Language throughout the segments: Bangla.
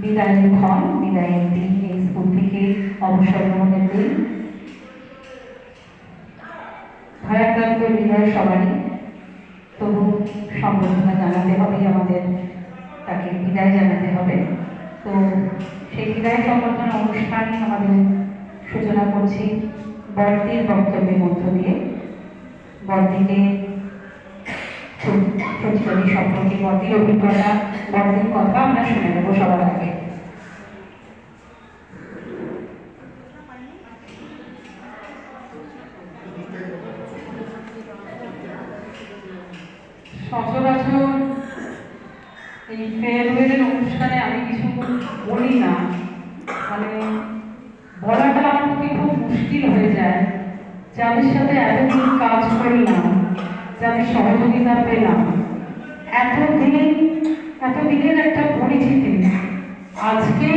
বিদায়ের ক্ষণ, বিদায়ের দিন, এই স্কুল থেকে অবসর গ্রহণের দিন। ভারাক্রান্ত হৃদয় সবারই। তবু সম্বর্ধনা জানাতে হবে, আমাদের তাকে বিদায় জানাতে হবে। তো সেই বিদায় সম্বর্ধনা অনুষ্ঠান আমাদের সূচনা করছি বড়দির বক্তব্যের মধ্য দিয়ে। বড়দিকে সচিবাদী সম্পর্কে বড়দির অভিজ্ঞতা বড়দির কথা আমরা শুনে নেব সবার আগে। সচরাচর এই অনুষ্ঠানে আমি কিছু বলি না। মানে বলাটা আমার মুশকিল হয়ে যায় সাথে কাজ সহযোগিতা পেলাম। এতদিন এতদিনের একটা পরিচিতি আজকে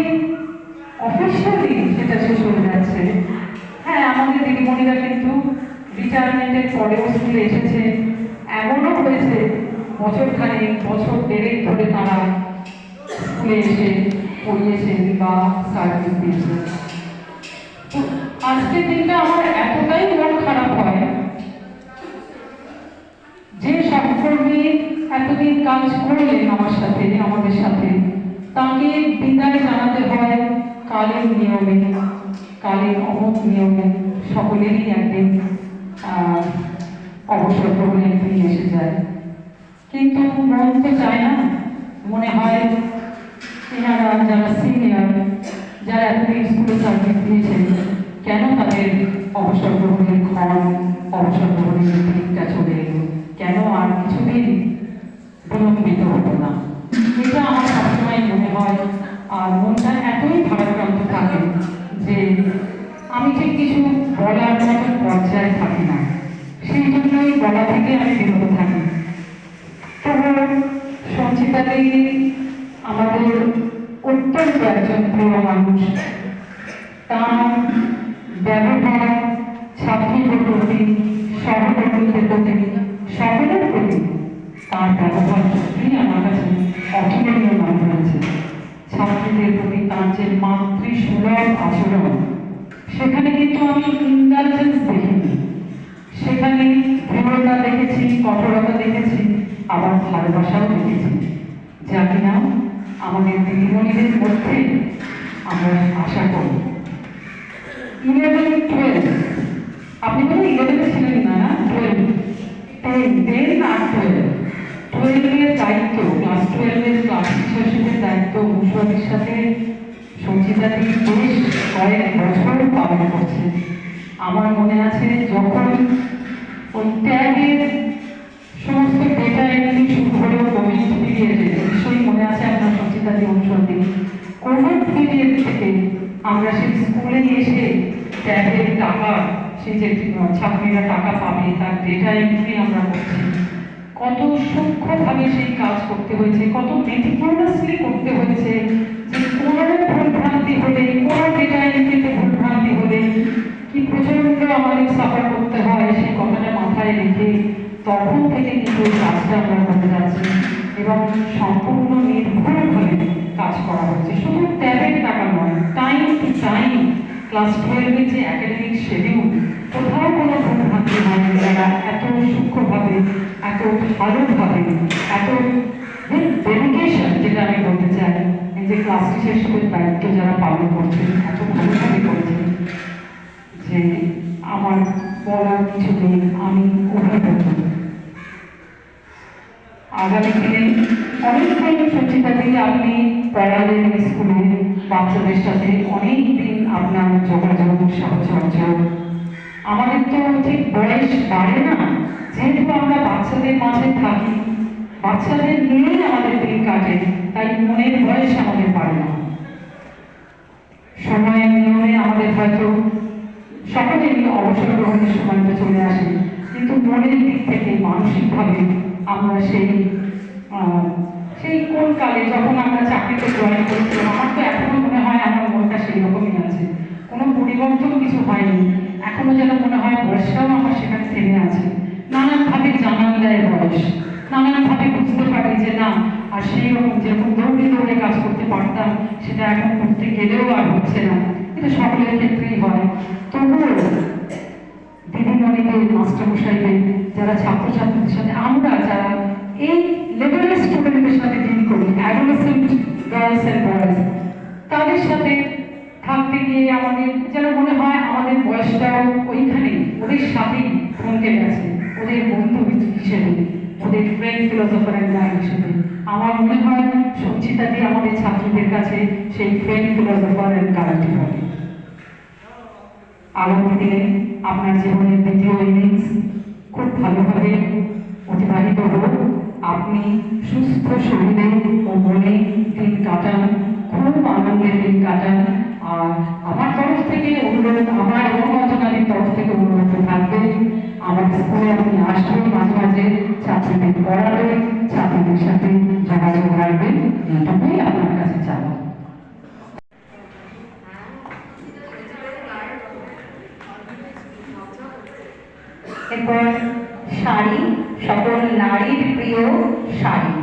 অফিসিয়ালি সেটা শেষ হয়ে যাচ্ছে। হ্যাঁ আমাদের দিদিমণিরা কিন্তু রিটায়ারমেন্টের পরেও স্কুলে এসেছে। এমনও হয়েছে, বছর খানেক, বছর দেড়েক ধরে তারা স্কুলে এসে পড়িয়েছেন বা সার্ভিস দিয়েছে। তো আজকের দিনটা আমার এতটাই মন খারাপ হয় যে সহকর্মী এতদিন কাজ করলেন আমার সাথে, আমাদের সাথে। তাকে বিদায় জানাতে হয় কালের নিয়মে, কালের অমুক নিয়মে। সকলেরই একদিন অবসর গ্রহণের দিন এসে যায়। কিন্তু মন তো চায় না। মনে হয় এনারা যারা সিনিয়র যারা এতদিন স্কুলে সার্ভিস দিয়েছেন কেন তাদের অবসর গ্রহণের ক্ষণ অবসর গ্রহণের দিনটা চলে এলো? কেন আর কিছুদিন হতো না। এটা আমার সবসময় মনে হয়, আর মনটা এতই ভারাক্রান্ত থাকে যে আমি ঠিক কিছু বলার মতন পর্যায়ে থাকি না। সেই জন্যই বলা থেকে আমি বিরত থাকি। তবু আমাদের অত্যন্ত একজন প্রিয় মানুষ, তার ব্যবহার, ছাত্রীদের প্রতি, সহকর্মীদের প্রতি তার ব্যবহার সত্যিই আমার কাছে অতুলনীয় মনে হয়েছে। ছাত্রীদের প্রতি তার যে মাতৃসুলভ আচরণ, সেখানে কিন্তু আমি ইন্টেলিজেন্স দেখিনি। সেখানে দৃঢ়তা দেখেছি, কঠোরতা দেখেছি, আবার ভালোবাসাও দেখেছি। যা কিনা আমাদের দিদিমণিদের মধ্যে আমরা আশা করি। ইলেভেন টুয়েলভ আপনি তো ইলেভেনে ছিলেন না টুয়েলভ টেন টেন আর টুয়েলভ টুয়েলভের দায়িত্ব ক্লাস টুয়েলভের ক্লাস টিচারশিপের দায়িত্ব অনুসরণের সাথে সঞ্চিতাদি বেশ কয়েক বছর পালন করছে। আমার মনে আছে যখন ওই ট্যাগের সমস্ত ডেটা এন্ট্রি শুরু হলো কোভিড পিরিয়ডে নিশ্চয়ই মনে আছে আপনার সচিতাদি অনুসরণে কোভিড পিরিয়ড থেকে আমরা সেই স্কুলে এসে ট্যাগের টাকা, সেই যে, ছাত্রীরা টাকা পাবে, তার ডেটা এন্ট্রি আমরা করছি। কত সূক্ষ্মভাবে সেই কাজ করতে হয়েছে, কত মেটিকুলাসলি করতে হয়েছে, যে কোনো ভুলভ্রান্তি হলে, কোনো ডেটা এন্ট্রিতে ভুলভ্রান্তি হলে, কি প্রচণ্ড আমাদের সাফার করতে হয়, সেই কথাটা মাথায় রেখে তখন থেকে কিন্তু এই কাজটা আমরা করতে যাচ্ছি এবং সম্পূর্ণ নির্ভুলভাবে কাজ করা হচ্ছে। শুধু ট্যাবের টাকা নয় টাইম টু টাইম ক্লাস টুয়েলভের যে একাডেমিক শেডিউল কোথাও কোনো হয়নি তারা এত সূক্ষ্মভাবে এত ভালোভাবে এত ডেডিকেশন যেটা আমি বলতে চাই যে ক্লাস টিচারশিপের দায়িত্ব যারা পালন করছেন এত ভালোভাবে করছেন যে আমার বলার কিছু নেই আমি অভিভূত আগামী দিনে অনেকদিন সচিতা থেকে আপনি পড়ালেন স্কুলে বাচ্চাদের সাথে অনেক দিন আপনার যোগাযোগ সাহচর্য আমাদের তো ঠিক বয়স বাড়ে না। যেহেতু আমরা বাচ্চাদের মাঝে থাকি, বাচ্চাদের নিয়েই আমাদের দিন কাটে, তাই মনের বয়স আমাদের বাড়ে না। সময়ের নিয়মে আমাদের হয়তো সকলেরই অবসর গ্রহণের সময়টা চলে আসে, কিন্তু মনের দিক থেকে, মানসিকভাবে আমরা সেই সেই কোন কালে যখন আমরা চাকরিতে জয়েন করেছিলাম, আমার তো এখনও মনে হয় আমার মনটা সেই রকমই আছে। কোনো পরিবর্তন কিছু হয়নি। এখনও যেন মনে হয় বয়সটাও আমার সেখানে থেমে আছে। নানানভাবে জানান দেয় বয়স। নানানভাবে বুঝতে পারি যে না, আর সেই রকম যেরকম দৌড়ে দৌড়ে কাজ করতে পারতাম, সেটা এখন করতে গেলেও আর হচ্ছে না। এটা সকলের ক্ষেত্রেই হয়। তবুও দিদিমণিদের মাস্টারমশাইদের যারা ছাত্রছাত্রীদের সাথে আমরা, যারা এই লেভেলের স্টুডেন্টদের সাথে ডিল করি অ্যাডোলেসেন্ট গার্লস অ্যান্ড বয়েজ তাদের সাথে থাকতে গিয়ে আমাদের যেন আমাদের বয়সটাও ওইখানেই ওদের সাথেই থমকে গেছে। ওদের বন্ধু হিসেবে, ওদের ফ্রেন্ড ফিলোসফার অ্যান্ড গাইড হিসেবে। আমার মনে হয় সঞ্চিতা দিয়ে আমাদের ছাত্রীদের কাছে সেই ফ্রেন্ড ফিলোসফার অ্যান্ড গাইড হবে। আগামী দিনে আপনার জীবনের দ্বিতীয় ইনিংস খুব ভালোভাবে অতিবাহিত হোক। আপনি সুস্থ শরীরে ও মনে দিন কাটান, খুব আনন্দের দিন কাটান। আর আমার তরফ থেকে স্কুলে আপনি আসবেন মাঝে মাঝে ছাত্রীদের পড়াবেন ছাত্রীদের সাথে যোগাযোগ রাখবেন। এইটুকুই আপনার কাছে চাওয়া এরপর শাড়ি সকল নারীর প্রিয় শাড়ি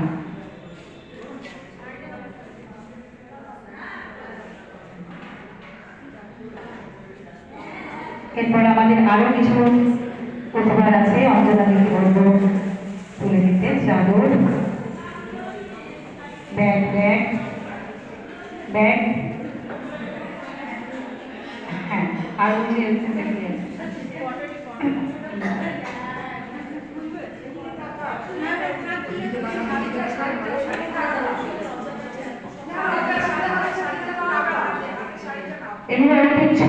এরপর আমাদের আরও কিছু উপহার আছে অঞ্জনা দিদি বলব তুলে দিতে চাদর। Bag bag bag. হ্যাঁ আরও যে এগুলো আরও কিছু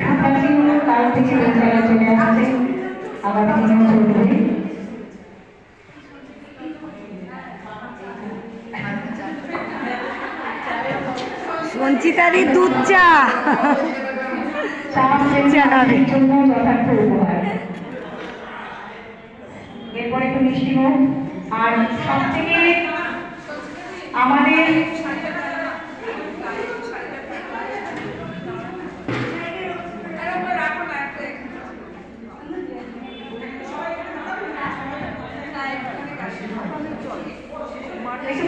সাতাশিগুলো কাল থেকে বিদ্যালয়ে চলে আসছে চলবে সঞ্চিতাদি দুধ চা। এরপরে একটু মিষ্টি মুখ আর সব থেকে আমাদের একটু পরে একটু পরে এখন তাহলে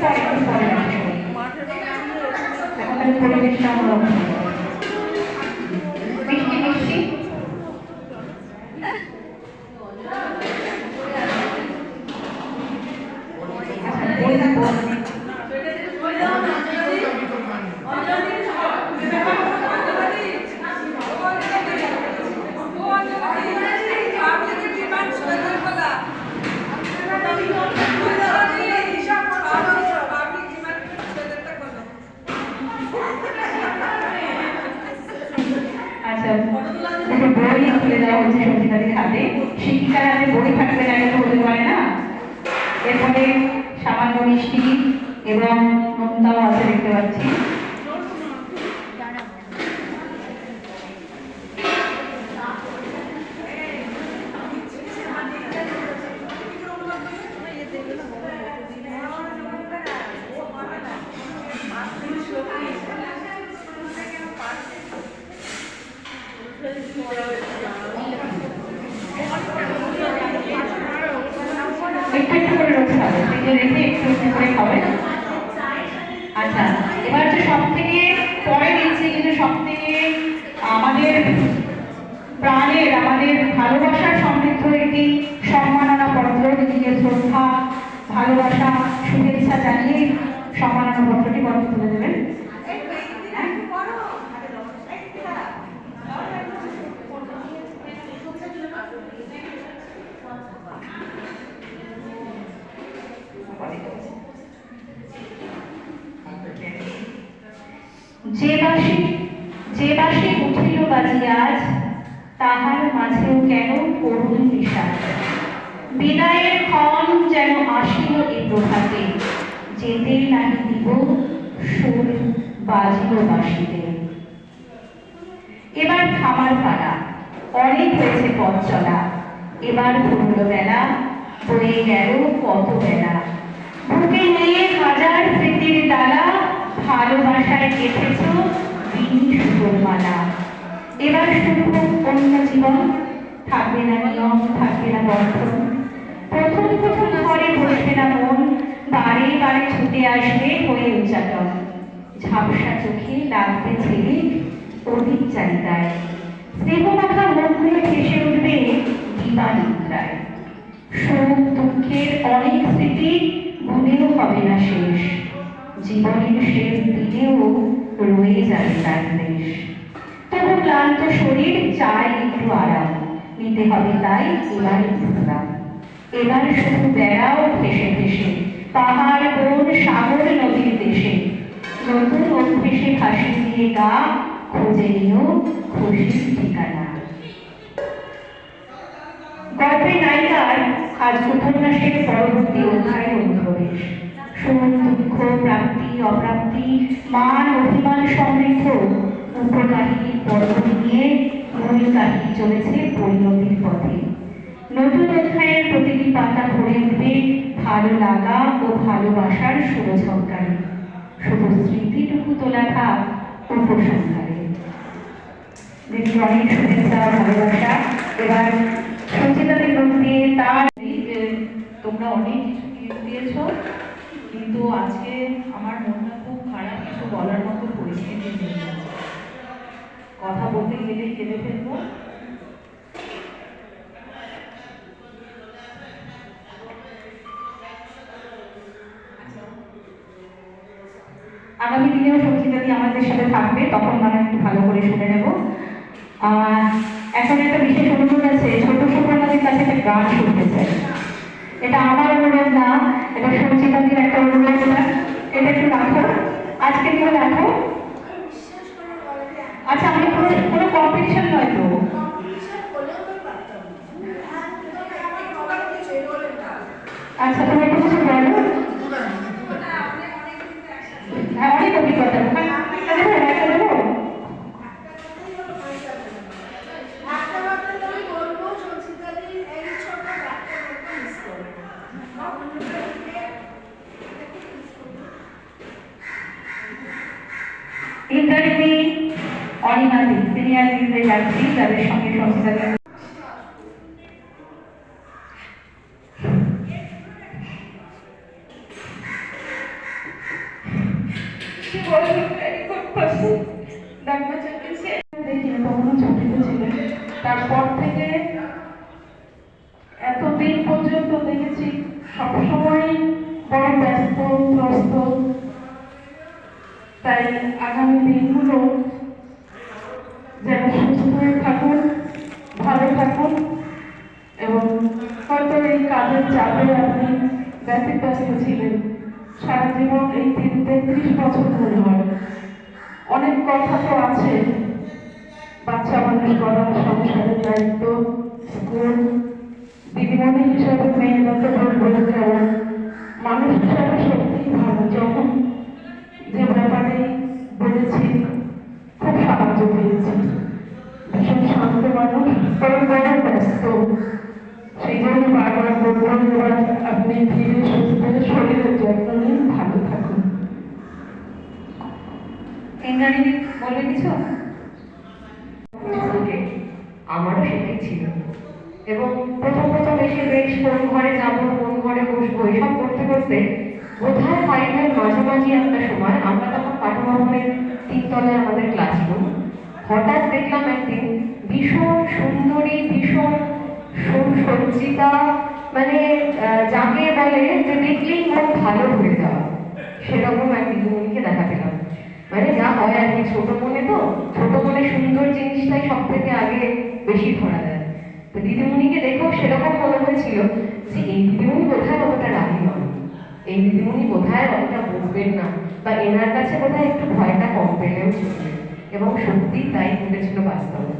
পরিবেশটা আচ্ছা দুটো বই তুলে দেওয়া হচ্ছে সঙ্গীতাদের হাতে শিক্ষিকার হাতে বই থাকবে না এটা হতে পারে না? এরপরে সামান্য মিষ্টি এবং নোনতাও আছে দেখতে পাচ্ছি। একটু একটু করে রোজ একটু একটু করে খাবে। আচ্ছা এবার হচ্ছে সব পরে দিচ্ছি কিন্তু সব আমাদের প্রাণের, আমাদের ভালোবাসার সমৃদ্ধ একটি সম্মাননা পত্র দিদিকে শ্রদ্ধা, ভালোবাসা, শুভেচ্ছা জানিয়ে সম্মাননা পত্রটি পত্র তুলে দেবেন যে বাসে যে বাসে উঠিল বাজি আজ, তাহার মাঝেও কেন করুণ বিষাদ বিদায়ের ক্ষণ যেন আসিল এ প্রভাতে, যেতে নাহি দিব সুর বাজিল বাসিতে এবার খামার পাড়া অনেক হয়েছে পথ চলা, এবার ঘুরল বেলা, বয়ে গেল কত বেলা। বুকে নিয়ে হাজার স্মৃতির ডালা, ভালোবাসায় সুতোর মালা এবার শুরু অন্য জীবন, থাকবে না নিয়ম, থাকবে না বন্ধন প্রথম প্রথম ঘরে বসবে না মন, বারে ছুটে আসবে হয়ে উচ্চাটন ঝাপসা চোখে লাগবে ছেলে অধিক চারিতায় স্নেহ মাখা মুখগুলো উঠবে দিবানিদ্রায় সুখ দুঃখের অনেক স্মৃতি গুণেও হবে না শেষ। জীবনের শেষ দিনেও রয়ে যাবে তার দেশ তবু ক্লান্ত শরীর চায় একটু আরাম। নিতে হবে তাই এবার ইসলাম এবার শুধু বেড়াও ভেসে ভেসে। পাহাড়, বন, সাগর, নদীর দেশে। নতুন অভ্যেসে হাসি দিয়ে গা খুঁজে নিও খুশির ঠিকানা। গল্পের নায়িকার আজ উপন্যাসের পরবর্তী অধ্যায়ের অনুপ্রবেশ সুখ দুঃখ, প্রাপ্তি, অপ্রাপ্তি, মান, অভিমান সমৃদ্ধ। উপকাহিনীর পর্ব নিয়ে মূল কাহিনী চলেছে পরিণতির পথে। নতুন অধ্যায়ের প্রতিটি পাতা ভরে উঠবে ভালো লাগা ও ভালোবাসার সুরঝঙ্কারে শুধু স্মৃতিটুকু তোলা থাক উপসংহারে দিদি অনেক শুভেচ্ছা ভালোবাসা। এবার সঞ্চিতাদের লোক দিয়ে তার তোমরা অনেক কিছু দিয়েছ। কিন্তু আজকে আমার মনটা খুব খারাপ কিছু বলার মতো পরিস্থিতি কথা বলতে গেলে কেঁদে ফেলব। আগামী দিনেও সঞ্চিতাদি আমাদের সাথে থাকবে, তখন মানে একটু ভালো করে শুনে নেব। এখন একটা বিশেষ অনুরোধ আছে ছোট সুপ্রণাদের কাছে একটা গান শুনতে চাই। এটা আমার অনুরোধ না এটা সঞ্চিতাদির একটা অনুরোধ এটা একটু রাখো। আজকে কেউ রাখো? আচ্ছা আমি কোনো কোনো কম্পিটিশন নয় তো? আচ্ছা তুমি একটু কিছু বলো হ্যাঁ অনেক অভিজ্ঞতা হ্যাঁ একটা দেবো একটা দেবো ইন্টারভিউ অনিমাদি সিনিয়র লিগে যাচ্ছি তাদের সঙ্গে সঞ্চিতা She was তারপর থেকে এতদিন পর্যন্ত দেখেছি সবসময় বড় ব্যস্ত, ত্রস্ত। তাই আগামী দিনগুলো যেন সুস্থ হয়ে থাকুন, ভালো থাকুন এবং হয়তো এই কাজের চাপে আপনি ব্যতিব্যস্ত ছিলেন। তেত্রিশ বছর ধরে হয়। অনেক কথা তো আছে। বাচ্চা মানুষ করার সংসারের দায়িত্ব, স্কুল, দিদিমণি হিসাবে মেয়েরা তো বলব কেমন মানুষ হিসাবে সত্যিই ভালো। যখন যে ব্যাপারে বলেছি, খুব সাহায্য পেয়েছি। ভীষণ শান্ত মানুষ তবে বড় ব্যস্ত। সেই জন্য বারবার বলব, এবার আপনি ধীরে সুস্থ শরীরের যত্ন নিন, ভালো ইন্দ্রাণী বলবে আমারও সেটাই ছিল। এবং প্রথম প্রথম এসে বেশ ঘরে যাব, কোন ঘরে বসবো, এসব করতে করতে মাঝামাঝি একটা সময় আমরা তখন পাঠভবনের তিনতলায় আমাদের ক্লাসরুম হঠাৎ দেখলাম একদিন ভীষণ সুন্দরী, ভীষণ সুসজ্জিতা মানে যাকে বলে যে দেখলেই মন ভালো হয়ে যাওয়া। সেরকম এক দিদিমণিকে দেখা মানে যা হয় আর কি, ছোট মনে তো, ছোট মনে সুন্দর জিনিসটাই সব থেকে আগে বেশি ধরা দেয়। তো দিদিমণিকে দেখেও সেরকম মনে হয়েছিল যে এই দিদিমণি বোধহয় অতটা রাগি নয় এই দিদিমণি বোধহয় অতটা বলবেন না, বা এনার কাছে বোধহয় একটু ভয়টা কম পেলেও এবং সত্যি তাই ঘটেছিল বাস্তবে।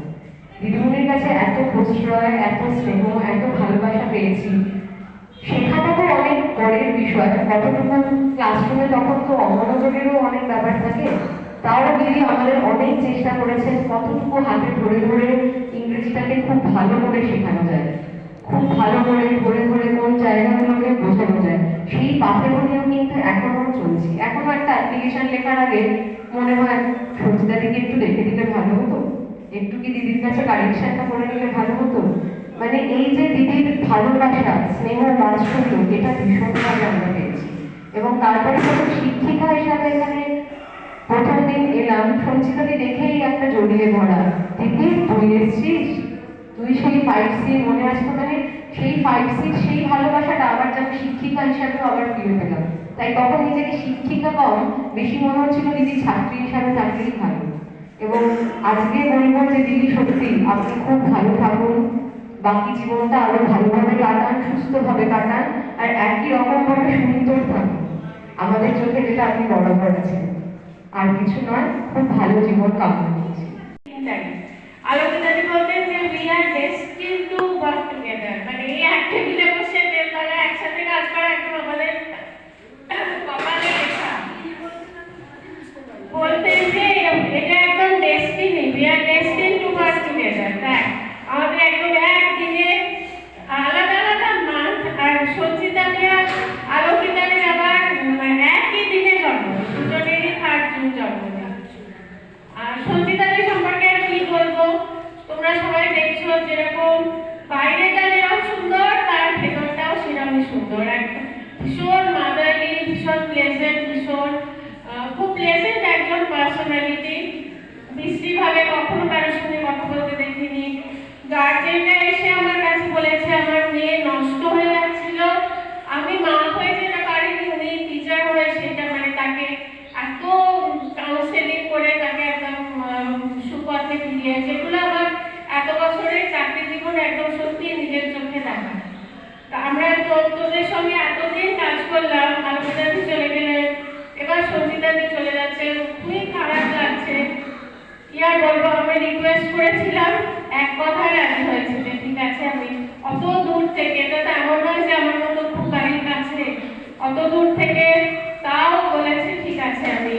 দিদিমণির কাছে এত প্রশ্রয়, এত স্নেহ, এত ভালোবাসা পেয়েছি শেখাটাও অনেক পরের বিষয়। কতটুকু ক্লাসরুমে তখন তো অমনোযোগেরও অনেক ব্যাপার থাকে। তাও দিদি আমাদের অনেক চেষ্টা করেছেন কতটুকু হাতে ধরে ধরে ইংরেজিটাকে খুব ভালো করে শেখানো যায়। খুব ভালো করে ধরে ধরে কোন জায়গাগুলোকে বোঝানো যায়। সেই পাথেগুলিও কিন্তু এখনও চলছি। এখনও একটা অ্যাপ্লিকেশন লেখার আগে মনে হয় সঞ্চিতা দিকে একটু দেখে দিলে ভালো হতো। একটু কি দিদির কাছে কারেকশনটা করে নিলে ভালো হতো? মানে এই যে দিদির ভালোবাসা স্নেহ বাৎসল্য এটা ভীষণভাবে আমরা পেয়েছি। এবং তারপরে যখন শিক্ষিকা হিসাবে এখানে প্রথম দিন এলাম সঞ্চিতাকে দেখেই একটা জড়িয়ে ধরা। দিদি তুই এসছিস তুই সেই ফাইভ সি মনে আছে তো মানে সেই ফাইভ সি সেই ভালোবাসাটা আবার যেন শিক্ষিকা হিসাবেও আবার ফিরে পেলাম। তাই তখন নিজেকে শিক্ষিকা কম, বেশি মনে হচ্ছিল দিদি ছাত্রী হিসাবে থাকলেই ভালো। এবং আজকে বলব যে দিদি সত্যি, আপনি খুব ভালো থাকুন। বাকি জীবনটা আরও ভালোভাবে কাটান, সুস্থভাবে কাটান, আর একই রকম ভাবে সুন্দর থাকুন। আমাদের চোখে যেটা আপনি বরাবর আছেন আর কিছু নয়, খুব ভালো জীবন কামনা করছি। মানে বলতেন যে এটা একদম destiny we are destined to work together তাই আমাদের একদম একদিনে আলাদা আলাদা মান্থ আর সঞ্চিতা দেওয়া আলোকিতাদের আবার মানে একই দিনে জন্ম দুজনেরই থার্ড জুন জন্মদিন আর সঞ্চিতাদের সম্পর্কে আর কি বলব তোমরা সবাই দেখছ যেরকম বাইরেটা যেরকম সুন্দর তার ভেতরটাও সেরকমই সুন্দর একদম ভীষণ মাদারলি ভীষণ প্লেজেন্ট ভীষণ আহ, খুব প্লেজেন্ট একজন পার্সোনালিটি বিশ্রীভাবে কখনো কারোর সঙ্গে কথা বলতে দেখিনি গার্জেনরা এসে আমার কাছে বলেছে আমার মেয়ে নষ্ট হয়ে যাচ্ছিল আমি মা হয়ে যেটা পারিনি উনি টিচার হয়ে সেটা মানে তাকে এত কাউন্সেলিং করে তাকে একদম আহ, সুপথে ফিরিয়ে যেগুলো আমার এত বছরের চাকরি জীবন একদম সত্যি নিজের চোখে দেখা তা আমরা তো তোদের সঙ্গে এতদিন কাজ করলাম আলোচনাতে চলে গেলে এবার সঞ্চিতাদি চলে যাচ্ছে খুবই খারাপ লাগছে কি আর বলব আমি রিকোয়েস্ট করেছিলাম এক কথায় রাজি হয়েছে যে ঠিক আছে আমি অত দূর থেকে এটা তো এমন নয় যে আমার মতো খুব বাড়ির কাছে অত দূর থেকে তাও বলেছে ঠিক আছে আমি